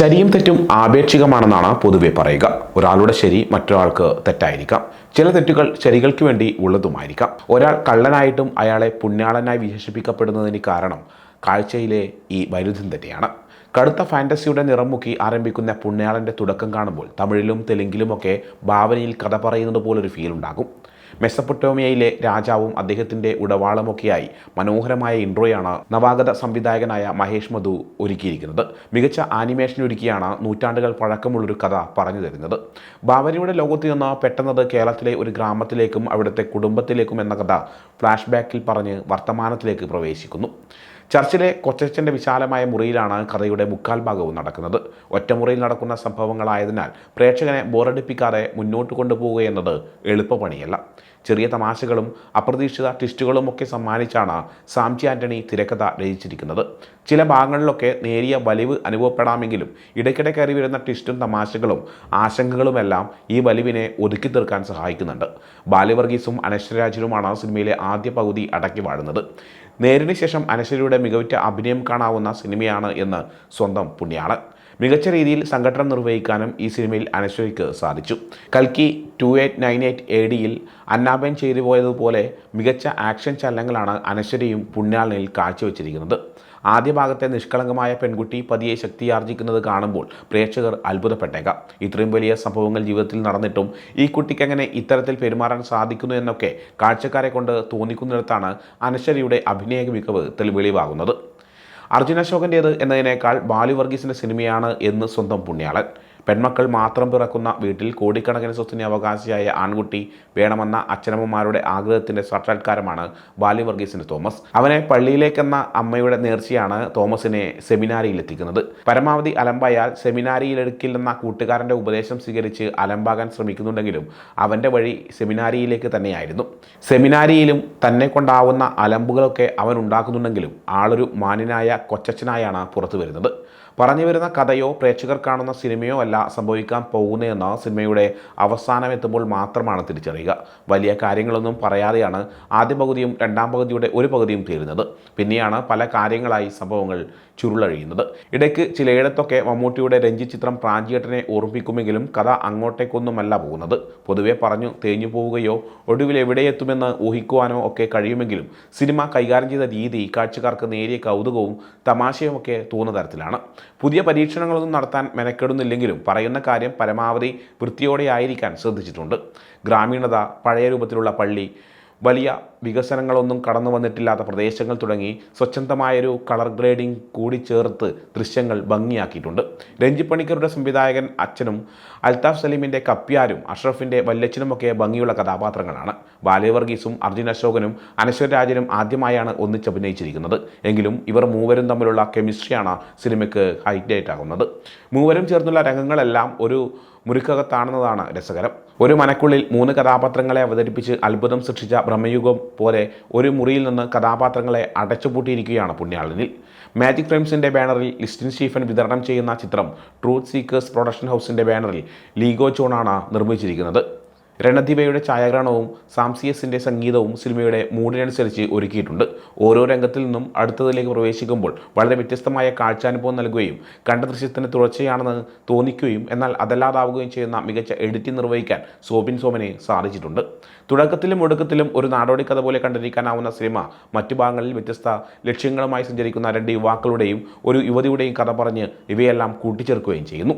ശരിയും തെറ്റും ആപേക്ഷികമാണെന്നാണ് പൊതുവെ പറയുക. ഒരാളുടെ ശരി മറ്റൊരാൾക്ക് തെറ്റായിരിക്കാം. ചില തെറ്റുകൾ ശരികൾക്ക് വേണ്ടി ഉള്ളതുമായിരിക്കാം. ഒരാൾ കള്ളനായിട്ടും അയാളെ പുണ്യാളനായി വിശേഷിപ്പിക്കപ്പെടുന്നതിന് കാരണം കാഴ്ചയിലെ ഈ വൈരുദ്ധ്യം തന്നെയാണ്. കടുത്ത ഫാന്റസിയുടെ നിറം മുക്കി ആരംഭിക്കുന്ന പുണ്യാളന്റെ തുടക്കം കാണുമ്പോൾ തമിഴിലും തെലുങ്കിലുമൊക്കെ ഭാവനയിൽ കഥ പറയുന്നത് പോലൊരു ഫീൽ ഉണ്ടാകും. മെസ്സപ്പൊട്ടോമിയയിലെ രാജാവും അദ്ദേഹത്തിന്റെ ഉടവാളമൊക്കെയായി മനോഹരമായ ഇൻട്രോയാണ് നവാഗത സംവിധായകനായ മഹേഷ് മധു ഒരുക്കിയിരിക്കുന്നത്. മികച്ച ആനിമേഷൻ ഒരുക്കിയാണ് നൂറ്റാണ്ടുകൾ പഴക്കമുള്ളൊരു കഥ പറഞ്ഞു തരുന്നത്. ബാബരിയുടെ ലോകത്ത് നിന്ന് പെട്ടെന്നത് കേരളത്തിലെ ഒരു ഗ്രാമത്തിലേക്കും അവിടുത്തെ കുടുംബത്തിലേക്കും എന്ന കഥ ഫ്ലാഷ് ബാക്കിൽ പറഞ്ഞ് വർത്തമാനത്തിലേക്ക് പ്രവേശിക്കുന്നു. ചർച്ചിലെ കൊച്ചച്ഛന്റെ വിശാലമായ മുറിയിലാണ് കഥയുടെ മുക്കാൽ ഭാഗവും നടക്കുന്നത്. ഒറ്റമുറിയിൽ നടക്കുന്ന സംഭവങ്ങളായതിനാൽ പ്രേക്ഷകനെ ബോറടിപ്പിക്കാതെ മുന്നോട്ട് കൊണ്ടുപോവുക എന്നത് എളുപ്പപണിയല്ല ചെറിയ തമാശകളും അപ്രതീക്ഷിത ട്വിസ്റ്റുകളും ഒക്കെ സമ്മാനിച്ചാണ് സാംജി ആന്റണി തിരക്കഥ രചിച്ചിരിക്കുന്നത്. ചില ഭാഗങ്ങളിലൊക്കെ നേരിയ വലിവ് അനുഭവപ്പെടാമെങ്കിലും ഇടയ്ക്കിടെ കയറി വരുന്ന ട്വിസ്റ്റും തമാശകളും ആശങ്കകളുമെല്ലാം ഈ വലിവിനെ ഒതുക്കി തീർക്കാൻ സഹായിക്കുന്നുണ്ട്. ബാലവർഗീസും അനശ്വരാജനുമാണ് സിനിമയിലെ ആദ്യ പകുതി അടക്കി വാഴുന്നത്. നേരിന് ശേഷം അനശ്വരയുടെ മികവുറ്റ അഭിനയം കാണാവുന്ന സിനിമയാണ് എന്ന് സ്വന്തം പുണ്യാളൻ. മികച്ച രീതിയിൽ സംഘടന നിർവഹിക്കാനും ഈ സിനിമയിൽ അനശ്വരയ്ക്ക് സാധിച്ചു. കൽക്കി two eight nine eight A ഡിയിൽ അന്നാബൻ ചെയ്തു പോയതുപോലെ മികച്ച ആക്ഷൻ ചലനങ്ങളാണ് അനശ്വരിയും പുണ്യാളനിൽ കാഴ്ചവെച്ചിരിക്കുന്നത്. ആദ്യ ഭാഗത്തെ നിഷ്കളങ്കമായ പെൺകുട്ടി പതിയെ ശക്തിയാർജിക്കുന്നത് കാണുമ്പോൾ പ്രേക്ഷകർ അത്ഭുതപ്പെട്ടേക്കാം. ഇത്രയും വലിയ സംഭവങ്ങൾ ജീവിതത്തിൽ നടന്നിട്ടും ഈ കുട്ടിക്ക് എങ്ങനെ ഇത്തരത്തിൽ പെരുമാറാൻ സാധിക്കുന്നു എന്നൊക്കെ കാഴ്ചക്കാരെ കൊണ്ട് തോന്നിക്കുന്നിടത്താണ് അനശ്വരിയുടെ അഭിനയ മികവ് തെളി വെളിവാകുന്നത്. അർജുൻ അശോകന്റേത് എന്നതിനേക്കാൾ ബാലു വർഗീസിന്റെ സിനിമയാണ് എന്ന് സ്വന്തം പുണ്യാളൻ. പെൺമക്കൾ മാത്രം പിറക്കുന്ന വീട്ടിൽ കോടിക്കണക്കിന് സ്വത്തിന് അവകാശിയായ ആൺകുട്ടി വേണമെന്ന അച്ഛനമ്മമാരുടെ ആഗ്രഹത്തിന്റെ സാക്ഷാത്കാരമാണ് ബാലി വർഗീസിന്റെ തോമസ്. അവനെ പള്ളിയിലേക്കെന്ന അമ്മയുടെ നേർച്ചയാണ് തോമസിനെ സെമിനാരിയിൽ എത്തിക്കുന്നത് പരമാവധി അലമ്പായാൽ സെമിനാരിയിലെടുക്കില്ലെന്ന കൂട്ടുകാരന്റെ ഉപദേശം സ്വീകരിച്ച് അലമ്പാകാൻ ശ്രമിക്കുന്നുണ്ടെങ്കിലും അവന്റെ വഴി സെമിനാരിയിലേക്ക് തന്നെയായിരുന്നു. സെമിനാരിയിലും തന്നെ കൊണ്ടാവുന്ന അലമ്പുകളൊക്കെ അവൻ ഉണ്ടാക്കുന്നുണ്ടെങ്കിലും ആളൊരു മാന്യനായ കൊച്ചച്ഛനായാണ് പുറത്തു വരുന്നത് പറഞ്ഞു വരുന്ന കഥയോ പ്രേക്ഷകർ കാണുന്ന സിനിമയോ അല്ല സംഭവിക്കാൻ പോകുന്നതെന്ന് സിനിമയുടെ അവസാനം എത്തുമ്പോൾ മാത്രമാണ് തിരിച്ചറിയുക. വലിയ കാര്യങ്ങളൊന്നും പറയാതെയാണ് ആദ്യ പകുതിയും രണ്ടാം പകുതിയുടെ ഒരു പകുതിയും തീരുന്നത്. പിന്നെയാണ് പല കാര്യങ്ങളായി സംഭവങ്ങൾ ചുരുളഴിയുന്നത്. ഇടയ്ക്ക് ചിലയിടത്തൊക്കെ മമ്മൂട്ടിയുടെ രഞ്ജി ചിത്രം പ്രാഞ്ചിയേട്ടനെ ഓർമ്മിപ്പിക്കുമെങ്കിലും കഥ അങ്ങോട്ടേക്കൊന്നുമല്ല പോകുന്നത്. പൊതുവെ പറഞ്ഞു തേഞ്ഞു പോവുകയോ ഒടുവിൽ എവിടെയെത്തുമെന്ന് ഊഹിക്കുവാനോ ഒക്കെ കഴിയുമെങ്കിലും സിനിമ കൈകാര്യം ചെയ്ത രീതി കാഴ്ചക്കാർക്ക് നേരിയ കൗതുകവും തമാശയും ഒക്കെ തോന്നുന്ന തരത്തിലാണ്. പുതിയ പരീക്ഷണങ്ങളൊന്നും നടത്താൻ മെനക്കെടുന്നില്ലെങ്കിലും പറയുന്ന കാര്യം പരമാവധി വൃത്തിയോടെ ആയിരിക്കാൻ ശ്രദ്ധിച്ചിട്ടുണ്ട്. ഗ്രാമീണത പഴയ രൂപത്തിലുള്ള പള്ളി വലിയ വികസനങ്ങളൊന്നും കടന്നു വന്നിട്ടില്ലാത്ത പ്രദേശങ്ങൾ തുടങ്ങി സ്വച്ഛന്തമായൊരു കളർ ഗ്രേഡിംഗ് കൂടി ചേർത്ത് ദൃശ്യങ്ങൾ ഭംഗിയാക്കിയിട്ടുണ്ട്. രഞ്ജിപ്പണിക്കരുടെ സംവിധായകൻ അച്ഛനും അൽതാഫ് സലീമിന്റെ കപ്പ്യാരും അഷ്റഫിന്റെ വല്യച്ഛനുമൊക്കെ ഭംഗിയുള്ള കഥാപാത്രങ്ങളാണ്. ബാലവർഗീസും അർജുൻ അശോകനും അനശ്വര രാജനും ആദ്യമായാണ് ഒന്നിച്ചഭിനയിച്ചിരിക്കുന്നത് എങ്കിലും ഇവർ മൂവരും തമ്മിലുള്ള കെമിസ്ട്രിയാണ് സിനിമയ്ക്ക് ഹൈലൈറ്റ് ആകുന്നത്. മൂവരും ചേർന്നുള്ള രംഗങ്ങളെല്ലാം ഒരു മുറിക്കകത്താണെന്നതാണ് രസകരം. ഒരു മനക്കുള്ളിൽ മൂന്ന് കഥാപാത്രങ്ങളെ അവതരിപ്പിച്ച് അത്ഭുതം സൃഷ്ടിച്ച ബ്രഹ്മയുഗം പോലെ ഒരു മുറിയിൽ നിന്ന് കഥാപാത്രങ്ങളെ അടച്ചുപൂട്ടിയിരിക്കുകയാണ് പുണ്യാളനിൽ. മാജിക് ഫ്രെയിംസിന്റെ ബാനറിൽ ലിസ്റ്റിൻ സ്റ്റീഫൻ വിതരണം ചെയ്യുന്ന ചിത്രം ട്രൂത്ത് സീക്കേഴ്സ് പ്രൊഡക്ഷൻ ഹൗസിന്റെ ബാനറിൽ ലീഗോ ചോണാണ് നിർമ്മിച്ചിരിക്കുന്നത്. രണദീപയുടെ ഛായാഗ്രഹണവും സാംസിയസിന്റെ സംഗീതവും സിനിമയുടെ മൂഡിനനുസരിച്ച് ഒരുക്കിയിട്ടുണ്ട്. ഓരോ രംഗത്തിൽ നിന്നും അടുത്തതിലേക്ക് പ്രവേശിക്കുമ്പോൾ വളരെ വ്യത്യസ്തമായ കാഴ്ചാനുഭവം നൽകുകയും കണ്ട ദൃശ്യത്തിന് തുടർച്ചയാണെന്ന് തോന്നിക്കുകയും എന്നാൽ അതല്ലാതാവുകയും ചെയ്യുന്ന മികച്ച എഡിറ്റിംഗ് നിർവഹിക്കാൻ സോബിൻ സോമനെ സാധിച്ചിട്ടുണ്ട്. തുടക്കത്തിലും ഒടുക്കത്തിലും ഒരു നാടോടി കഥ പോലെ കണ്ടിരിക്കാനാവുന്ന സിനിമ മറ്റു ഭാഗങ്ങളിൽ വ്യത്യസ്ത ലക്ഷ്യങ്ങളുമായി സഞ്ചരിക്കുന്ന രണ്ട് യുവാക്കളുടെയും ഒരു യുവതിയുടെയും കഥ പറഞ്ഞ് ഇവയെല്ലാം കൂട്ടിച്ചേർക്കുകയും ചെയ്യുന്നു.